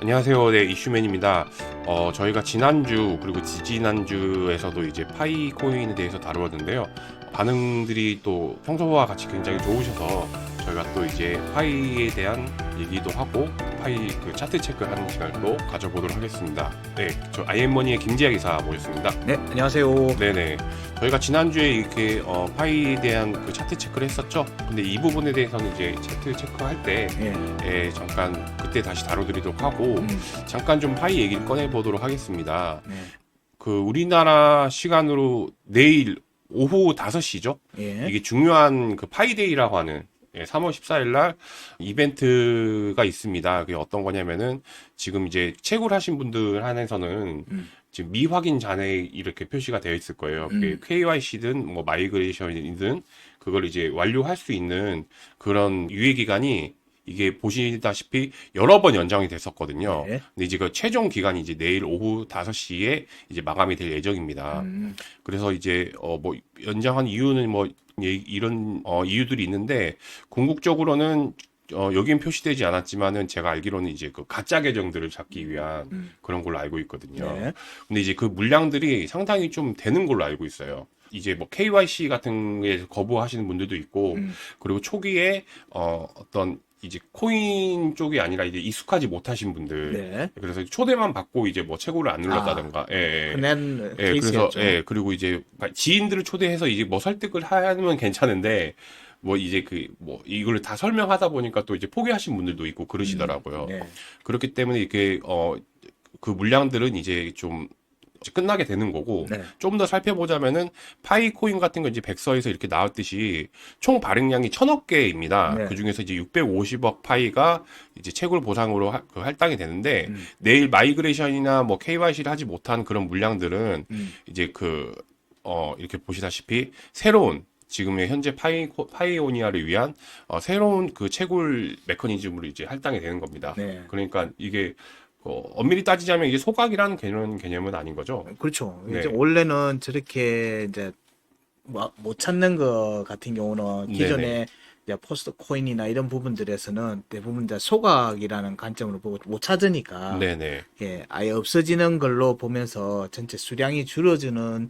안녕하세요. 네, 이슈맨입니다. 어, 저희가 지난주 그리고 지지난주에서도 이제 파이 코인에 대해서 다루었는데요. 반응들이 또 평소와 같이 굉장히 좋으셔서 저희가 또 이제 파이에 대한 얘기도 하고 파이 그 차트 체크하는 시간을 또 가져보도록 하겠습니다. 네, 저 아이엠머니의 김지아 기사 모셨습니다. 네, 안녕하세요. 네네. 저희가 지난주에 이렇게 어, 파이에 대한 그 차트 체크를 했었죠. 근데 이 부분에 대해서는 이제 차트 체크할 때 예. 예, 잠깐 그때 다시 다뤄드리도록 하고 음, 잠깐 좀 파이 얘기를 꺼내 보도록 하겠습니다. 네. 그 우리나라 시간으로 내일 오후 5시죠. 예. 이게 중요한 그 파이데이라고 하는 예, 3월 14일 날 이벤트가 있습니다. 그게 어떤 거냐면은 지금 이제 채굴 하신 분들 한해서는 음. 지금 미확인 잔해 이렇게 표시가 되어 있을 거예요. 그게 음. KYC든 뭐 마이그레이션이든 그걸 이제 완료할 수 있는 그런 유예 기간이 이게 보시다시피 여러 번 연장이 됐었거든요. 네. 근데 이제 그 최종 기간이 이제 내일 오후 5시에 이제 마감이 될 예정입니다. 음, 그래서 이제 어 뭐 연장한 이유는 뭐 예, 이런 어 이유들이 있는데 궁극적으로는 어 여긴 표시되지 않았지만은 제가 알기로는 이제 그 가짜 계정들을 잡기 위한 음. 그런 걸로 알고 있거든요. 네. 근데 이제 그 물량들이 상당히 좀 되는 걸로 알고 있어요. 이제 뭐 KYC 같은 게 거부하시는 분들도 있고 음. 그리고 초기에 어 어떤 이제 코인 쪽이 아니라 이제 익숙하지 못하신 분들 네. 그래서 초대만 받고 이제 뭐 채굴을 안 눌렀다든가 예, 예. 흔한 예, 그래서. 예, 그리고 이제 지인들을 초대해서 이제 뭐 설득을 하면 괜찮은데 뭐 이제 그 뭐 이걸 다 설명하다 보니까 또 이제 포기하신 분들도 있고 그러시더라고요. 네. 그렇기 때문에 이렇게 어 그 물량들은 이제 좀 이제 끝나게 되는 거고 네. 좀 더 살펴보자면은 파이 코인 같은 거 이제 백서에서 이렇게 나왔듯이 총 발행량이 천억 개입니다. 네. 그 중에서 이제 650억 파이가 이제 채굴 보상으로 하- 그 할당이 되는데 음. 내일 마이그레이션이나 뭐 KYC를 하지 못한 그런 물량들은 음. 이제 그, 어, 이렇게 보시다시피 새로운 지금의 현재 파이, 파이오니아를 위한 어, 새로운 그 채굴 메커니즘으로 이제 할당이 되는 겁니다. 네. 그러니까 이게 어, 엄밀히 따지자면 이게 소각이라는 개념, 개념은 아닌 거죠. 그렇죠. 네. 이제 원래는 저렇게 이제 뭐- 못 찾는 거 같은 경우는 기존에. 이제 포스트 코인이나 이런 부분들에서는 대부분 이제 소각이라는 관점으로 보고 못 찾으니까 네네. 예, 아예 없어지는 걸로 보면서 전체 수량이 줄어드는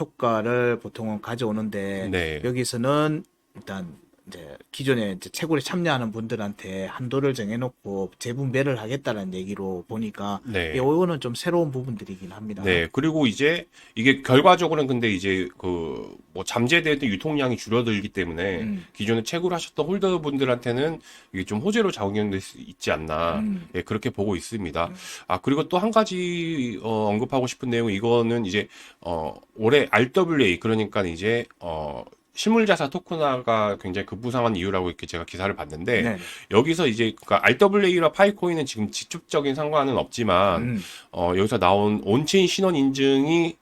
효과를 보통은 가져오는데 네. 여기서는 일단 이제 기존에 이제 채굴에 참여하는 분들한테 한도를 정해놓고 재분배를 하겠다는 얘기로 보니까 네. 이거는 좀 새로운 부분들이긴 합니다. 네. 그리고 이제 이게 결과적으로는 근데 이제 그 뭐 잠재되는 유통량이 줄어들기 때문에 음. 기존에 채굴하셨던 홀더분들한테는 이게 좀 호재로 작용될 수 있지 않나. 음. 예, 그렇게 보고 있습니다. 아, 그리고 또 한 가지, 어, 언급하고 싶은 내용은 이거는 이제, 어, 올해 RWA, 그러니까 이제, 어, 실물자산 토큰화가 굉장히 급부상한 이유라고 이렇게 제가 기사를 봤는데, 네. 여기서 이제, 그니까 RWA와 파이코인은 지금 직접적인 상관은 없지만, 음. 어, 여기서 나온 온체인 신원 인증이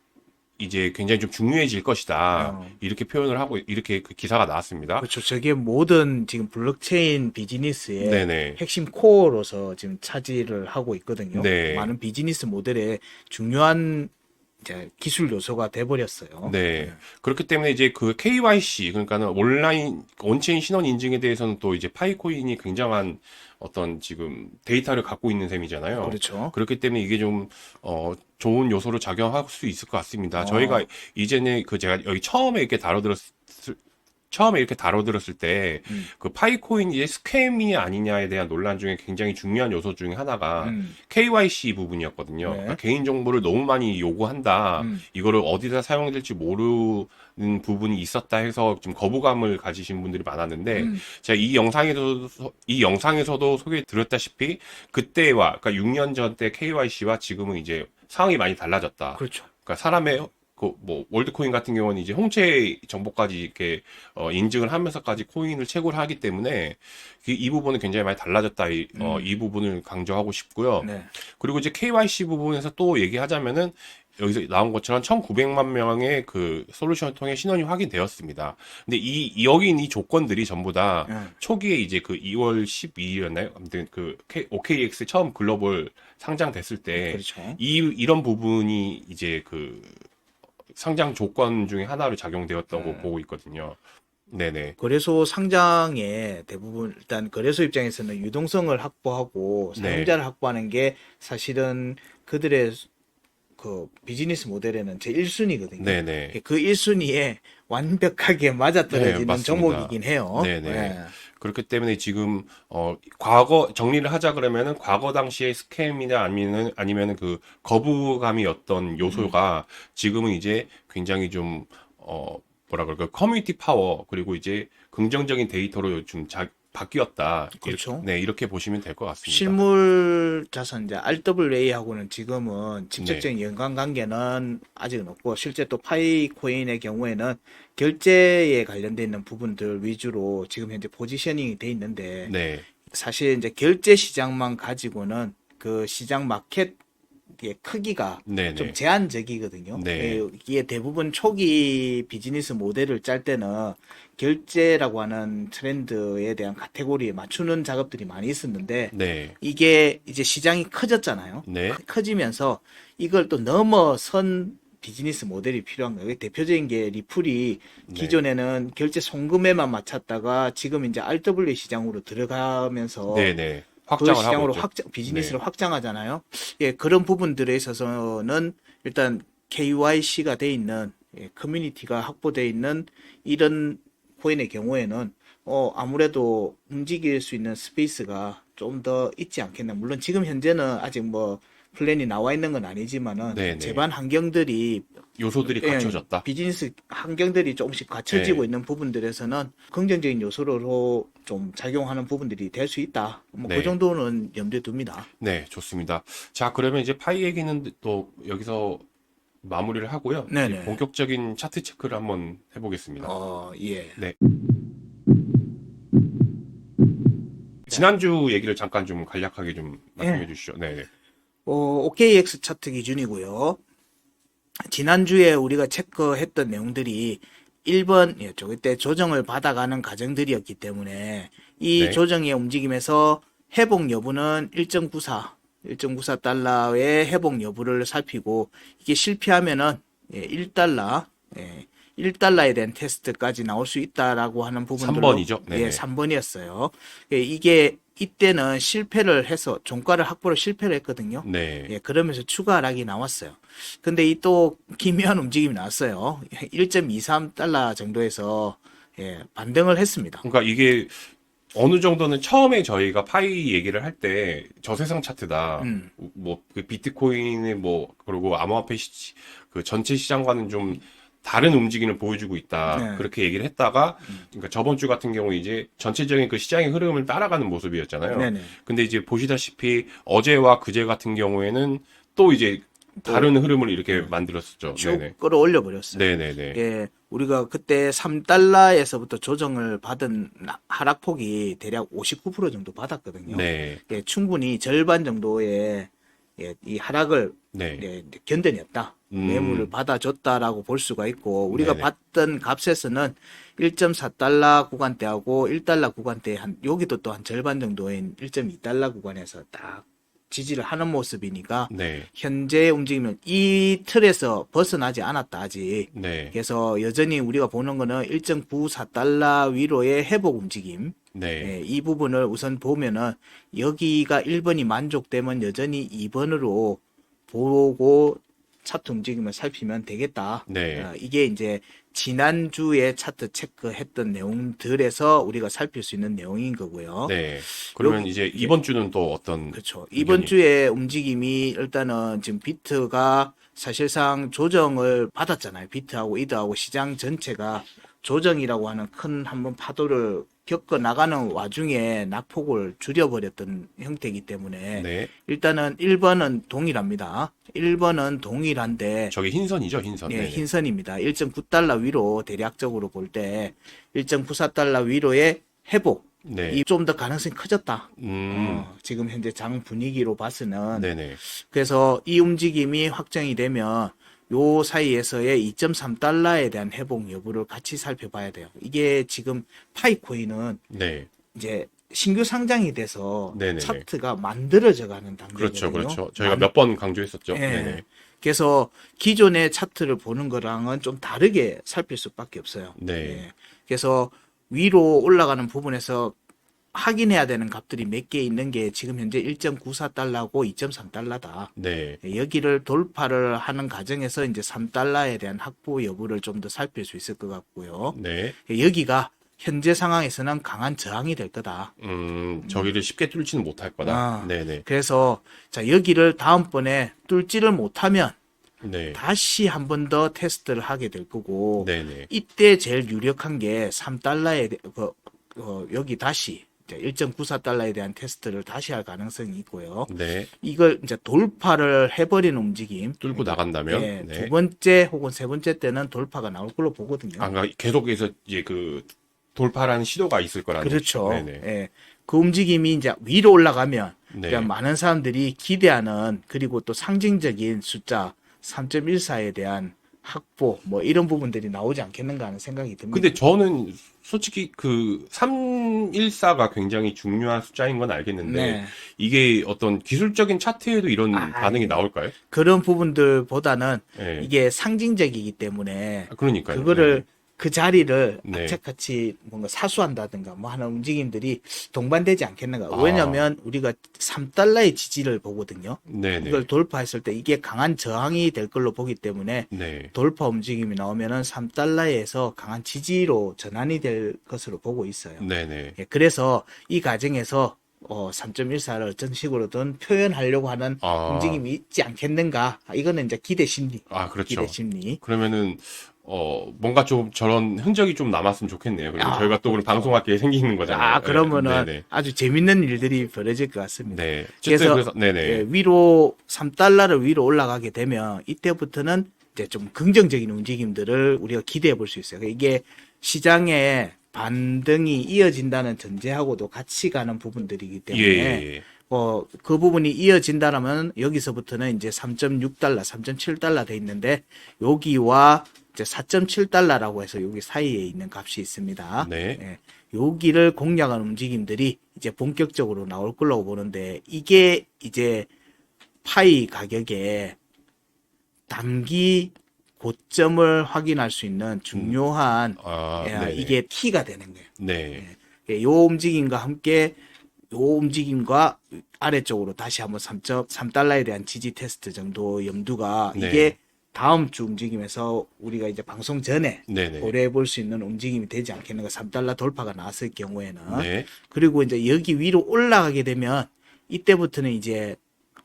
이제 굉장히 좀 중요해질 것이다. 어. 이렇게 표현을 하고, 이렇게 그 기사가 나왔습니다. 그렇죠. 저게 모든 지금 블록체인 비즈니스의 네네. 핵심 코어로서 지금 차지를 하고 있거든요. 네. 많은 비즈니스 모델의 중요한 이제 기술 요소가 돼버렸어요. 네. 그렇기 때문에 이제 그 KYC, 그러니까는 온라인, 온체인 신원 인증에 대해서는 또 이제 파이코인이 굉장한 어떤 지금 데이터를 갖고 있는 셈이잖아요. 그렇죠. 그렇기 때문에 이게 좀, 어, 좋은 요소로 작용할 수 있을 것 같습니다. 어. 저희가 이전에 그 제가 여기 처음에 이렇게 다뤄들었을, 처음에 이렇게 다뤄들었을 때, 음. 그 파이코인이 스캠이 아니냐에 대한 논란 중에 굉장히 중요한 요소 중에 하나가 음. KYC 부분이었거든요. 네. 그러니까 개인 정보를 너무 많이 요구한다. 음. 이거를 어디다 사용될지 모르는 부분이 있었다 해서 좀 거부감을 가지신 분들이 많았는데 음. 제가 이 영상에서도 이 영상에서도 소개 드렸다시피 그때와 그러니까 6년 전 때 KYC와 지금은 이제 상황이 많이 달라졌다. 그렇죠. 그러니까 사람의 그 뭐 월드코인 같은 경우는 이제 홍채 정보까지 이렇게 어, 인증을 하면서까지 코인을 채굴 하기 때문에 이, 이 부분은 굉장히 많이 달라졌다. 이, 어, 음. 이 부분을 강조하고 싶고요. 네. 그리고 이제 KYC 부분에서 또 얘기하자면은 여기서 나온 것처럼 1,900만 명의 그 솔루션을 통해 신원이 확인되었습니다. 근데 이, 이- 여기 있는 이 조건들이 전부 다 네. 초기에 이제 그 2월 12일이었나요? 아무튼 그 OKX 처음 글로벌 상장됐을 때 그렇죠. 이, 이런 부분이 이제 그 상장 조건 중에 하나로 작용되었다고 네. 보고 있거든요. 네네. 거래소 상장에 대부분 일단 거래소 입장에서는 유동성을 확보하고 네. 사용자를 확보하는 게 사실은 그들의 그 비즈니스 모델에는 제 1순위거든요. 네네. 그 1순위에 완벽하게 맞아떨어지는 네. 종목이긴 해요. 네네. 예. 그렇기 때문에 지금 어 과거 정리를 하자 그러면은 과거 당시의 스캠이나 아니면은 아니면은 그 거부감이었던 요소가 지금은 이제 굉장히 좀 어 뭐라 그럴까 커뮤니티 파워 그리고 이제 긍정적인 데이터로 좀 자, 바뀌었다. 그렇죠. 네 이렇게 보시면 될 것 같습니다. 실물 자산 이제 RWA하고는 지금은 네. 직접적인 연관 관계는 아직은 없고 실제 또 파이 코인의 경우에는 결제에 관련돼 있는 부분들 위주로 지금 현재 포지셔닝이 돼 있는데 네, 사실 이제 결제 시장만 가지고는 그 시장 마켓의 크기가 네, 좀 네, 제한적이거든요. 네. 예, 이게 대부분 초기 비즈니스 모델을 짤 때는 결제라고 하는 트렌드에 대한 카테고리에 맞추는 작업들이 많이 있었는데 네, 이게 이제 시장이 커졌잖아요. 네, 크- 커지면서 이걸 또 넘어선 비즈니스 모델이 필요한 거예요. 대표적인 게 리플이 네. 기존에는 결제 송금에만 맞췄다가 지금 이제 RW 시장으로 들어가면서 네, 네. 그 확장을 하고 시장으로. 확장 비즈니스를 네. 확장하잖아요. 예, 그런 부분들에 있어서는 일단 KYC가 돼 있는 예, 커뮤니티가 확보돼 있는 이런 코인의 경우에는 어 아무래도 움직일 수 있는 스페이스가 좀 더 있지 않겠나. 물론 지금 현재는 아직 뭐 플랜이 나와 있는 건 아니지만은 네, 네. 제반 환경들이 요소들이 예, 갖춰졌다. 비즈니스 환경들이 조금씩 갖춰지고 네. 있는 부분들에서는 긍정적인 요소로 좀 작용하는 부분들이 될 수 있다. 뭐 네. 그 정도는 염두에 둡니다. 네, 좋습니다. 자, 그러면 이제 파이 얘기는 또 여기서 마무리를 하고요. 네네. 이제 본격적인 차트 체크를 한번 해보겠습니다. 어, 예. 지난주 얘기를 잠깐 좀 간략하게 좀 말씀해 네. 주시죠. 네, 네. 어, OKX 차트 기준이고요. 지난주에 우리가 체크했던 내용들이 1번, 예, 저 그때 조정을 받아가는 과정들이었기 때문에 이 네. 조정의 움직임에서 회복 여부는 1.94, 1.94달러의 회복 여부를 살피고 이게 실패하면은 예, 1달러, 예, 1달러에 대한 테스트까지 나올 수 있다라고 하는 부분들로 3번이죠? 네네. 예, 3번이었어요. 예, 이게 이때는 실패를 해서 종가를 확보를 실패를 했거든요. 네. 예, 그러면서 추가 하락이 나왔어요. 근데 이 또 기묘한 움직임이 나왔어요. 1.23달러 정도에서 예, 반등을 했습니다. 그러니까 이게 어느 정도는 처음에 저희가 파이 얘기를 할 때 저세상 차트다. 음. 뭐 그 비트코인의 뭐 그리고 암호화폐 시, 그 전체 시장과는 좀 다른 움직임을 보여주고 있다. 네. 음. 그렇게 얘기를 했다가 그러니까 저번 주 같은 경우 이제 전체적인 그 시장의 흐름을 따라가는 모습이었잖아요. 네네. 근데 이제 보시다시피 어제와 그제 같은 경우에는 또 이제 다른 흐름을 이렇게 만들었었죠. 쭉 네네. 끌어올려 버렸어요. 네네네. 예, 우리가 그때 3달러에서부터 조정을 받은 나- 하락폭이 대략 59% 정도 받았거든요. 네. 예, 충분히 절반 정도의 예, 이 하락을 네. 예, 견뎌냈다. 음. 매물을 받아줬다라고 볼 수가 있고 우리가 네네. 봤던 값에서는 1.4달러 구간대하고 1달러 구간대 한 여기도 또 한 절반 정도인 1.2달러 구간에서 딱 지지를 하는 모습이니까 네. 현재 움직임은 이 틀에서 벗어나지 않았다 아직. 네. 그래서 여전히 우리가 보는 거는 1.94달러 위로의 회복 움직임. 네. 예, 이 부분을 우선 보면은 여기가 1번이 만족되면 여전히 2번으로 보고 차트 움직임을 살피면 되겠다. 네. 어, 이게 이제 지난주에 차트 체크했던 내용들에서 우리가 살필 수 있는 내용인 거고요. 네. 그러면 여기- 이제 이번 주는 또 어떤 그렇죠. 이번 의견이- 주에 움직임이 일단은 지금 비트가 사실상 조정을 받았잖아요. 비트하고 이드하고 시장 전체가 조정이라고 하는 큰 한번 파도를 겪어 나가는 와중에 낙폭을 줄여버렸던 형태이기 때문에 네. 일단은 1번은 동일합니다. 1번은 동일한데 저기 흰선이죠, 흰선. 예, 네네. 흰선입니다. 1.9달러 위로 대략적으로 볼 때 1.94달러 위로의 회복 네. 이좀 더 가능성이 커졌다. 음. 어, 지금 현재 장 분위기로 봐서는 네네. 그래서 이 움직임이 확정이 되면 요 사이에서의 2.3달러에 대한 회복 여부를 같이 살펴봐야 돼요. 이게 지금 파이코인은 네. 이제 신규 상장이 돼서 네네네. 차트가 만들어져 가는 단계거든요. 그렇죠, 그렇죠. 저희가 만- 몇번 강조했었죠. 예. 네네. 그래서 기존의 차트를 보는 거랑은 좀 다르게 살필 수밖에 없어요. 네. 예. 그래서 위로 올라가는 부분에서 확인해야 되는 값들이 몇 개 있는 게 지금 현재 1.94달러고 2.3달러다. 네. 여기를 돌파를 하는 과정에서 이제 3달러에 대한 확보 여부를 좀 더 살필 수 있을 것 같고요. 네. 여기가 현재 상황에서는 강한 저항이 될 거다. 음, 저기를 쉽게 뚫지는 못할 거다. 아. 네네. 그래서 자 여기를 다음번에 뚫지를 못하면 네. 다시 한 번 더 테스트를 하게 될 거고 네네. 이때 제일 유력한 게 3달러에 그, 어, 여기 다시 1.94달러에 대한 테스트를 다시 할 가능성이 있고요. 네. 이걸 이제 돌파를 해버리는 움직임. 뚫고 나간다면. 예, 네. 두 번째 혹은 세 번째 때는 돌파가 나올 걸로 보거든요. 아, 그러니까 계속해서 이제 그 돌파라는 시도가 있을 거라는. 그렇죠. 네네. 예. 그 움직임이 이제 위로 올라가면 네. 그러니까 많은 사람들이 기대하는 그리고 또 상징적인 숫자 3.14에 대한 확보 뭐 이런 부분들이 나오지 않겠는가 하는 생각이 듭니다. 근데 저는 솔직히 그 314가 굉장히 중요한 숫자인 건 알겠는데 네. 이게 어떤 기술적인 차트에도 이런 아, 반응이 나올까요? 그런 부분들보다는 네. 이게 상징적이기 때문에 아, 그러니까요. 그거를 그 자리를 네. 악착같이 뭔가 사수한다든가 뭐 하는 움직임들이 동반되지 않겠는가. 아. 왜냐하면 우리가 3달러의 지지를 보거든요. 네, 네. 이걸 돌파했을 때 이게 강한 저항이 될 걸로 보기 때문에 네. 돌파 움직임이 나오면은 3달러에서 강한 지지로 전환이 될 것으로 보고 있어요. 네, 네. 예, 그래서 이 과정에서 어, 3.14를 어떤 식으로든 표현하려고 하는 아. 움직임이 있지 않겠는가. 아, 이거는 이제 기대 심리. 아, 그렇죠. 기대 심리. 그러면은 어 뭔가 좀 저런 흔적이 좀 남았으면 좋겠네요. 그리고 아, 저희가 또 오늘 방송할 게 생기는 거잖아요. 아, 그러면은 네, 네. 아주 재밌는 일들이 벌어질 것 같습니다. 네. 그래서, 그래서 네네. 예, 위로 3달러를 위로 올라가게 되면 이때부터는 이제 좀 긍정적인 움직임들을 우리가 기대해 볼 수 있어요. 이게 시장에 반등이 이어진다는 전제하고도 같이 가는 부분들이기 예, 때문에 예, 예. 어, 그 부분이 이어진다라면 여기서부터는 이제 3.6달러, 3.7달러 돼 있는데 여기와 이제 4.7달러라고 해서 여기 사이에 있는 값이 있습니다. 네. 예, 여기를 공략하는 움직임들이 이제 본격적으로 나올 걸로 보는데 이게 이제 파이 가격에 단기 고점을 확인할 수 있는 중요한 아, 예. 이게 키가 되는 거예요. 네. 예, 요 움직임과 함께 요 움직임과 아래쪽으로 다시 한번 3.3달러에 대한 지지 테스트 정도 염두가 네. 이게 다음 주 움직임에서 우리가 이제 방송 전에 네네. 고려해 볼 수 있는 움직임이 되지 않겠는가 3달러 돌파가 나왔을 경우에는 네. 그리고 이제 여기 위로 올라가게 되면 이때부터는 이제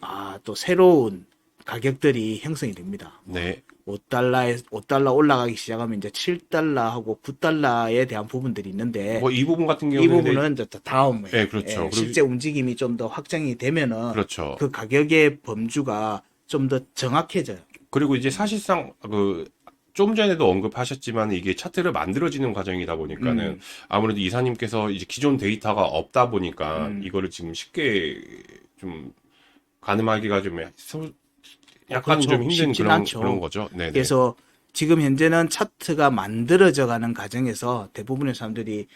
아 또 새로운 가격들이 형성이 됩니다. 네. 5달러에 5달러 올라가기 시작하면 이제 7달러하고 9달러에 대한 부분들이 있는데 뭐 이 부분 같은 이 경우는 부분은 이제 다 다음에 네, 그렇죠. 예, 실제 움직임이 좀 더 확장이 되면은 그렇죠. 그 가격의 범주가 좀 더 정확해져요. 그리고 이제 사실상 그 좀 전에도 언급하셨지만 이게 차트를 만들어지는 과정이다 보니까는 음. 아무래도 이사님께서 이제 기존 데이터가 없다 보니까 음. 이거를 지금 쉽게 좀 가늠하기가 좀 소- 약간 그렇죠. 좀 힘든 그런 않죠. 그런 거죠. 네네. 그래서 지금 현재는 차트가 만들어져 가는 과정에서 대부분의 사람들이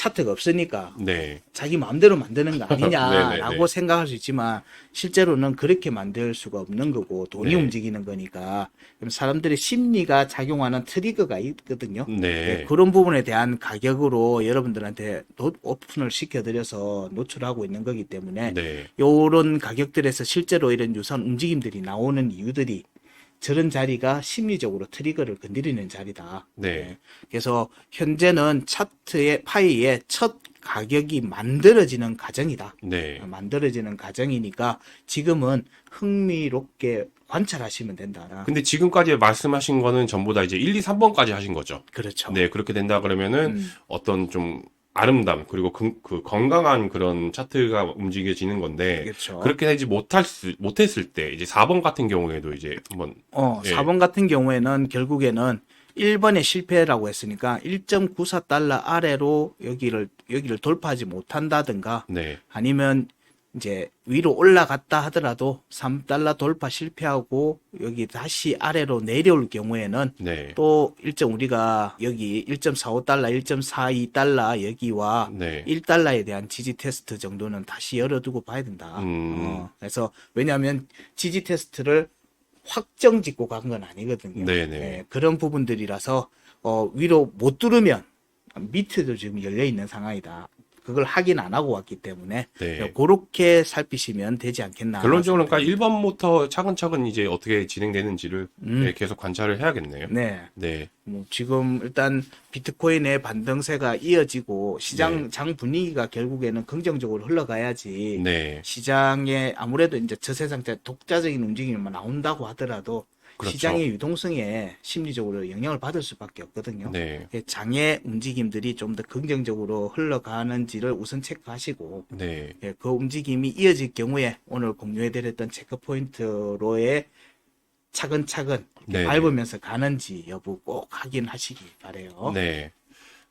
차트가 없으니까 네. 자기 마음대로 만드는 거 아니냐라고 네네네. 생각할 수 있지만 실제로는 그렇게 만들 수가 없는 거고 돈이 네. 움직이는 거니까 그럼 사람들의 심리가 작용하는 트리거가 있거든요. 네. 네, 그런 부분에 대한 가격으로 여러분들한테 노- 오픈을 시켜드려서 노출하고 있는 거기 때문에 네. 요런 가격들에서 실제로 이런 유사한 움직임들이 나오는 이유들이 저런 자리가 심리적으로 트리거를 건드리는 자리다. 네. 그래서 현재는 차트의 파이의 첫 가격이 만들어지는 과정이다. 네. 만들어지는 과정이니까 지금은 흥미롭게 관찰하시면 된다. 근데 지금까지 말씀하신 거는 전부 다 이제 1, 2, 3번까지 하신 거죠. 그렇죠. 네, 그렇게 된다 그러면은 음. 어떤 좀 아름담 그리고 그, 그 건강한 그런 차트가 움직여지는 건데 그렇죠. 그렇게 되지 못할 수, 못했을 때 이제 4번 같은 경우에도 이제 한번 어, 예. 4번 같은 경우에는 결국에는 1번의 실패라고 했으니까 1.94달러 아래로 여기를 여기를 돌파하지 못한다든가 네, 아니면 이제 위로 올라갔다 하더라도 3달러 돌파 실패하고 여기 다시 아래로 내려올 경우에는 네. 또 일정 우리가 여기 1.45달러, 1.42달러 여기와 네. 1달러에 대한 지지 테스트 정도는 다시 열어두고 봐야 된다. 음. 어, 그래서 왜냐하면 지지 테스트를 확정 짓고 간 건 아니거든요. 네네. 예, 그런 부분들이라서 어, 위로 못 뚫으면 밑에도 지금 열려 있는 상황이다. 그걸 확인 안 하고 왔기 때문에 네. 그렇게 살피시면 되지 않겠나. 결론적으로는 그러니까 1번부터 차근차근 이제 어떻게 진행되는지를 음. 네, 계속 관찰을 해야겠네요. 네. 네. 뭐 지금 일단 비트코인의 반등세가 이어지고 시장 네. 장 분위기가 결국에는 긍정적으로 흘러가야지 네. 시장에 아무래도 이제 저세상자 독자적인 움직임이 나온다고 하더라도 그렇죠. 시장의 유동성에 심리적으로 영향을 받을 수밖에 없거든요. 네. 예, 장의 움직임들이 좀 더 긍정적으로 흘러가는지를 우선 체크하시고 네. 예, 그 움직임이 이어질 경우에 오늘 공유해드렸던 체크 포인트로의 차근차근 네. 밟으면서 가는지 여부 꼭 확인하시기 바래요. 네.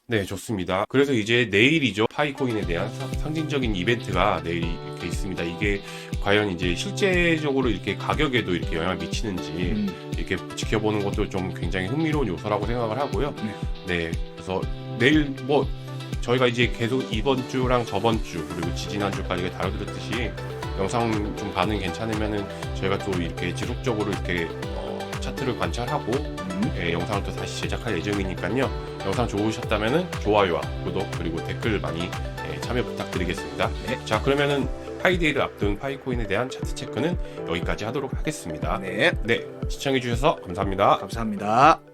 네, 좋습니다. 그래서 이제 내일이죠. 파이코인에 대한 상- 상징적인 이벤트가 내일 이렇게 있습니다. 이게 과연 이제 실제적으로 이렇게 가격에도 이렇게 영향을 미치는지 음, 이렇게 지켜보는 것도 좀 굉장히 흥미로운 요소라고 생각을 하고요. 네. 네. 그래서 내일 뭐 저희가 이제 계속 이번 주랑 저번 주 그리고 지지난 주까지 다뤄드렸듯이 영상 좀 반응 괜찮으면은 저희가 또 이렇게 지속적으로 이렇게 어, 차트를 관찰하고 음, 예, 영상을 또 다시 제작할 예정이니까요. 영상 좋으셨다면은 좋아요와 구독 그리고 댓글 많이 예, 참여 부탁드리겠습니다. 네. 자 그러면은 파이데이를 앞둔 파이코인에 대한 차트 체크는 여기까지 하도록 하겠습니다. 네, 네, 시청해주셔서 감사합니다. 감사합니다.